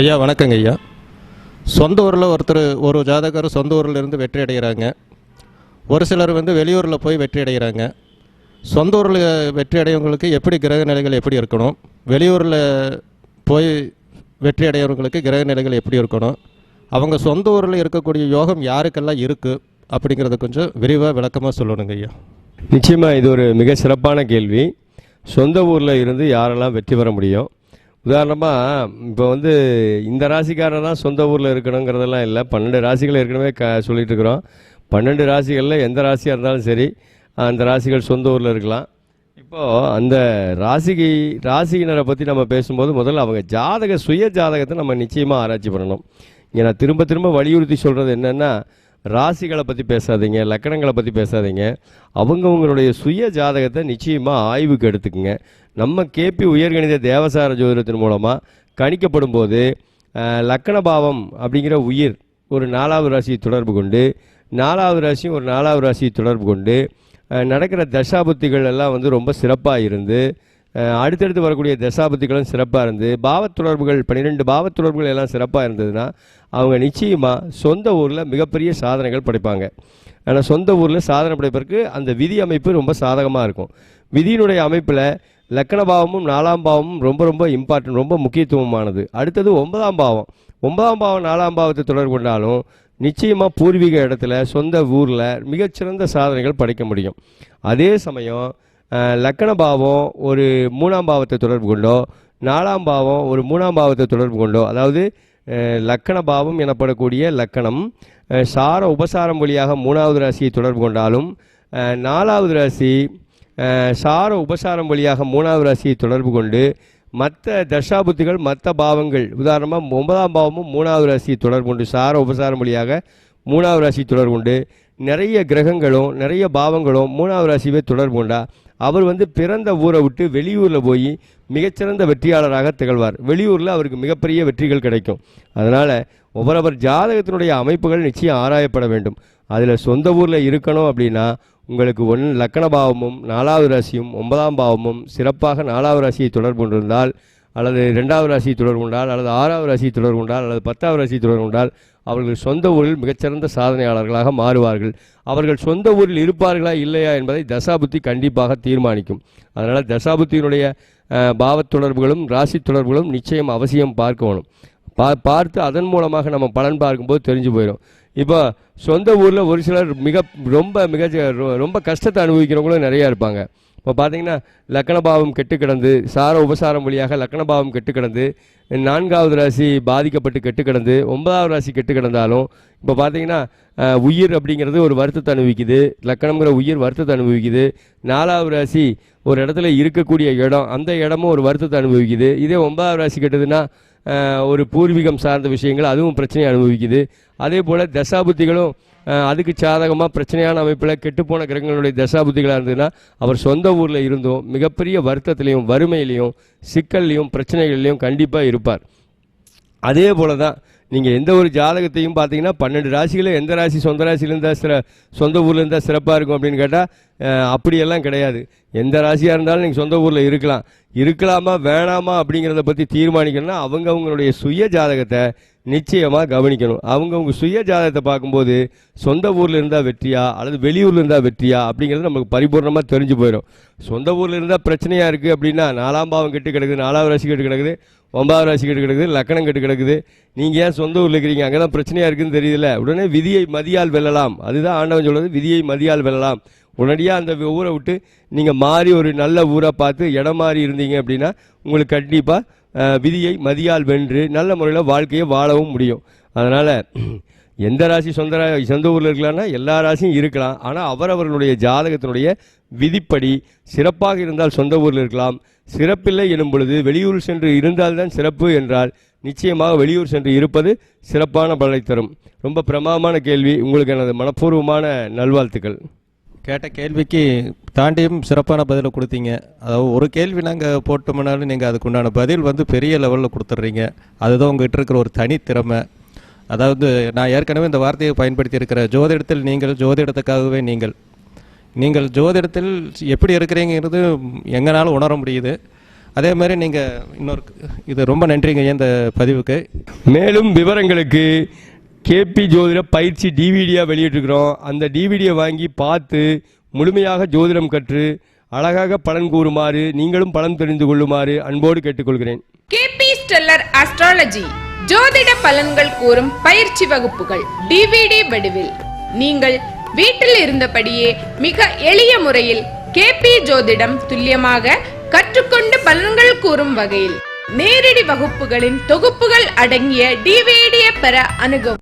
ஐயா வணக்கங்க ஐயா. சொந்த ஊரில் ஒருத்தர் ஒரு ஜாதகர் சொந்த ஊரில் இருந்து வெற்றி அடைகிறாங்க. ஒரு சிலர் வந்து வெளியூரில் போய் வெற்றி அடைகிறாங்க. சொந்த ஊரில் வெற்றி அடையவங்களுக்கு எப்படி கிரக நிலைகள் எப்படி இருக்கணும்? வெளியூரில் போய் வெற்றி அடையவங்களுக்கு கிரக நிலைகள் எப்படி இருக்கணும்? அவங்க சொந்த ஊரில் இருக்கக்கூடிய யோகம் யாருக்கெல்லாம் இருக்குது அப்படிங்கிறத கொஞ்சம் விரிவாக விளக்கமாக சொல்லணுங்க ஐயா. நிச்சயமாக இது ஒரு மிக சிறப்பான கேள்வி. சொந்த ஊரில் இருந்து யாரெல்லாம் வெற்றி பெற முடியும்? உதாரணமாக இப்போ வந்து இந்த ராசிக்காரர் தான் சொந்த ஊரில் இருக்கணுங்கிறதெல்லாம் இல்லை. பன்னெண்டு ராசிகள் ஏற்கனவே க சொல்லிட்டு இருக்கிறோம் பன்னெண்டு ராசிகளில் எந்த ராசியாக இருந்தாலும் சரி அந்த ராசிகள் சொந்த ஊரில் இருக்கலாம். இப்போது அந்த ராசிக்கு ராசியினரை பற்றி நம்ம பேசும்போது முதல்ல அவங்க ஜாதக சுய ஜாதகத்தை நம்ம நிச்சயமாக ஆராய்ச்சி பண்ணணும். இங்கே நான் திரும்ப திரும்ப வலியுறுத்தி சொல்கிறது என்னென்னா ராசிகளை பற்றி பேசாதீங்க லக்கணங்களை பற்றி பேசாதீங்க. அவங்கவுங்களுடைய சுய ஜாதகத்தை நிச்சயமாக ஆய்வுக்கு எடுத்துக்குங்க. நம்ம கேபி உயர்கணித தேவசார ஜோதிடத்தின் மூலமாக கணிக்கப்படும் போது அஹ், லக்கண பாவம் அப்படிங்கிற உயிர் ஒரு நாலாவது ராசியை தொடர்பு கொண்டு நாலாவது ராசியும் ஒரு நாலாவது ராசியை தொடர்பு கொண்டு நடக்கிற தசாபுத்திகள் எல்லாம் வந்து ரொம்ப சிறப்பாக இருந்து அடுத்தடுத்து வரக்கூடிய தசாபுத்திகளும் சிறப்பாக இருந்து பாவத் தொடர்புகள் பன்னிரெண்டு பாவத்தொடர்புகள் எல்லாம் சிறப்பாக இருந்ததுன்னா அவங்க நிச்சயமாக சொந்த ஊரில் மிகப்பெரிய சாதனைகள் படைப்பாங்க. ஆனால் சொந்த ஊரில் சாதனை படைப்பதற்கு அந்த விதி அமைப்பு ரொம்ப சாதகமாக இருக்கும். விதியினுடைய அமைப்பில் லக்கண பாவமும் நாலாம் பாவமும் ரொம்ப ரொம்ப இம்பார்ட்டன்ட் ரொம்ப முக்கியத்துவமானது. அடுத்தது ஒன்பதாம் பாவம். ஒன்பதாம் பாவம் நாலாம் பாவத்தை தொடர்பு கொண்டாலும் நிச்சயமாக பூர்வீக இடத்துல சொந்த ஊரில் மிகச்சிறந்த சாதனைகள் படைக்க முடியும். அதே சமயம் லக்கண பாவம் ஒரு மூணாம் பாவத்தை தொடர்பு கொண்டோ நாலாம் பாவம் ஒரு மூணாம் பாவத்தை தொடர்பு கொண்டோ அதாவது லக்கண பாவம் எனப்படக்கூடிய லக்கணம் சார உபசாரம் வழியாக மூணாவது ராசியை தொடர்பு கொண்டாலும் நாலாவது ராசி சார உபசாரம் வழியாக மூணாவது ராசியை தொடர்பு கொண்டு மற்ற தசாபுத்திகள் மற்ற பாவங்கள் உதாரணமாக ஒன்பதாம் பாவமும் மூணாவது ராசியை தொடர்பு கொண்டு சார உபசாரம் வழியாக மூணாவது ராசி தொடர்பு கொண்டு நிறைய கிரகங்களும் நிறைய பாவங்களும் மூணாவது ராசியவே தொடர்பு கொண்டா அவர் வந்து பிறந்த ஊரை விட்டு வெளியூரில் போய் மிகச்சிறந்த வெற்றியாளராக திகழ்வார். வெளியூரில் அவருக்கு மிகப்பெரிய வெற்றிகள் கிடைக்கும். அதனால் ஒவ்வொருவர் ஜாதகத்தினுடைய அமைப்புகள் நிச்சயம் ஆராயப்பட வேண்டும். அதில் சொந்த ஊரில் இருக்கணும் அப்படின்னா உங்களுக்கு ஒன் லக்கண பாவமும் நாலாவது ராசியும் ஒன்பதாம் பாவமும் சிறப்பாக நாலாவது ராசியை தொடர்பு கொண்டிருந்தால் அல்லது ரெண்டாவது ராசியை தொடர்பு கொண்டால் அல்லது ஆறாவது ராசியை தொடர்பு கொண்டால் அல்லது பத்தாவது ராசியை தொடர்பு கொண்டால் அவர்கள் சொந்த ஊரில் மிகச்சிறந்த சாதனையாளர்களாக மாறுவார்கள். அவர்கள் சொந்த ஊரில் இருப்பார்களா இல்லையா என்பதை தசாபுத்தி கண்டிப்பாக தீர்மானிக்கும். அதனால் தசாபுத்தியினுடைய அஹ், பாவத் தொடர்புகளும் ராசி தொடர்புகளும் நிச்சயம் அவசியம் பார்க்கணும் பா பார்த்து அதன் மூலமாக நம்ம பலன் பார்க்கும்போது தெரிஞ்சு போயிடும் இப்போ சொந்த ஊரில் ஒரு சிலர் மிக ரொம்ப மிக ரொ- ரொம்ப கஷ்டத்தை அனுபவிக்கிறவங்களும் நிறையா இருப்பாங்க. இப்போ பார்த்தீங்கன்னா லக்கணபாவம் கெட்டு கிடந்து சார உபசாரம் வழியாக லக்கணபாவம் கெட்டு கிடந்து நான்காவது ராசி பாதிக்கப்பட்டு கெட்டு கிடந்து ஒன்பதாவது ராசி கெட்டு கிடந்தாலும் இப்போ பார்த்தீங்கன்னா உயிர் அப்படிங்கிறது ஒரு வருத்தத்தை அனுபவிக்குது. லக்கணம்ங்கிற உயிர் வருத்தத்தை அனுபவிக்குது. நாலாவது ராசி ஒரு இடத்துல இருக்கக்கூடிய இடம் அந்த இடமும் ஒரு வருத்தத்தை அனுபவிக்குது. இதே ஒன்பதாவது ராசி கெட்டதுன்னா ஒரு பூர்வீகம் சார்ந்த விஷயங்கள் அதுவும் பிரச்சனையை அனுபவிக்குது. அதே போல் தசாபுத்திகளும் அதுக்கு சாதகமாக பிரச்சனையான அமைப்பில் கெட்டுப்போன கிரகங்களுடைய தசாபுத்திகளாக இருந்ததுன்னா அவர் சொந்த ஊரில் இருந்தும் மிகப்பெரிய வருத்தத்திலையும் வறுமையிலையும் சிக்கல்லையும் பிரச்சனைகள்லையும் கண்டிப்பாக இருப்பார். அதே போல தான் நீங்கள் எந்த ஒரு ஜாதகத்தையும் பார்த்தீங்கன்னா பன்னெண்டு ராசிகளில் எந்த ராசி சொந்த ராசியில் இருந்தால் சிற சொந்த ஊர்லேருந்தால் சிறப்பாக இருக்கும் அப்படின்னு கேட்டால் அப்படியெல்லாம் கிடையாது. எந்த ராசியாக இருந்தாலும் நீங்கள் சொந்த ஊரில் இருக்கலாம். இருக்கலாமா வேணாமா அப்படிங்கிறத பற்றி தீர்மானிக்கணும்னா அவங்க அவங்களுடைய சுய ஜாதகத்தை நிச்சயமாக கவனிக்கணும். அவங்கவுங்க சுய ஜாதகத்தை பார்க்கும்போது சொந்த ஊரில் இருந்தால் வெற்றியா அல்லது வெளியூரில் இருந்தால் வெற்றியா அப்படிங்கிறது நமக்கு பரிபூர்ணமாக தெரிஞ்சு போயிடும். சொந்த ஊரில் இருந்தால் பிரச்சனையாக இருக்குது அப்படின்னா நாலாம் பாவம் கெட்டு கிடக்குது நாலாவது ராசி கெட்டு கிடக்குது ஒன்பதாவது ராசி கெட்டு கிடக்குது லக்கணம் கெட்டு கிடக்குது. நீங்கள் ஏன் சொந்த ஊரில் இருக்கிறீங்க? அங்கே தான் பிரச்சனையாக இருக்குதுன்னு தெரியல உடனே விதியை மதியால் வெல்லலாம். அதுதான் ஆண்டவன் சொல்கிறது விதியை மதியால் வெல்லலாம். உடனடியாக அந்த ஊரை விட்டு நீங்கள் மாறி ஒரு நல்ல ஊராக பார்த்து இடம் மாறி இருந்தீங்க அப்படின்னா உங்களுக்கு கண்டிப்பாக விதியை மதியால் வென்று நல்ல முறையில் வாழ்க்கையை வாழவும் முடியும். அதனால் எந்த ராசி சொந்த ரா சொந்த ஊரில் இருக்கலாம்னா எல்லா ராசியும் இருக்கலாம். ஆனால் அவரவர்களுடைய ஜாதகத்தினுடைய விதிப்படி சிறப்பாக இருந்தால் சொந்த ஊரில் இருக்கலாம். சிறப்பில்லை எனும் பொழுது வெளியூர் சென்று இருந்தால்தான் சிறப்பு என்றால் நிச்சயமாக வெளியூர் சென்று இருப்பது சிறப்பான பலனை தரும். ரொம்ப பிரமாதமான கேள்வி. உங்களுக்கு எனது மனப்பூர்வமான நல்வாழ்த்துக்கள். கேட்ட கேள்விக்கு தாண்டியும் சிறப்பான பதிலை கொடுத்தீங்க. அதாவது ஒரு கேள்வி நாங்கள் போட்டோம்னாலும் நீங்கள் அதுக்குண்டான பதில் வந்து பெரிய லெவலில் கொடுத்துட்றீங்க. அதுதான் உங்ககிட்ட இருக்கிற ஒரு தனித்திறமை அதாவது நான் ஏற்கனவே இந்த வார்த்தையை பயன்படுத்தி இருக்கிற ஜோதிடத்தில் நீங்கள் ஜோதிடத்துக்காகவே நீங்கள். நீங்கள் ஜோதிடத்தில் எப்படி இருக்கிறீங்கிறது எங்களால் உணர முடியுது. அதே மாதிரி நீங்கள் இன்னொரு இது ரொம்ப நன்றிங்க இந்த பதிவுக்கு. மேலும் விவரங்களுக்கு கேபி ஜோதிட பயிற்சி டிவிடியாக வெளியிட்டிருக்கிறோம். அந்த டிவிடியை வாங்கி பார்த்து முழுமையாக ஜோதிடம் கற்று அழகாக பலன் கூறுமாறு நீங்களும் பலன் தெரிந்து கொள்ளுமாறு அன்போடு கேட்டுக்கொள்கிறேன். KP stellar astrology. ஜோதிட பலன்கள் கூறும் பயிற்சி வகுப்புகள். டிவிடி வடிவில். நீங்கள் வீட்டில் இருந்தபடியே மிக எளிய முறையில் கே பி ஜோதிடம் துல்லியமாக கற்றுக்கொண்டு பலன்கள் கூறும் வகையில் நேரடி வகுப்புகளின் தொகுப்புகள் அடங்கிய டிவிடியை பெற அணுகவும்.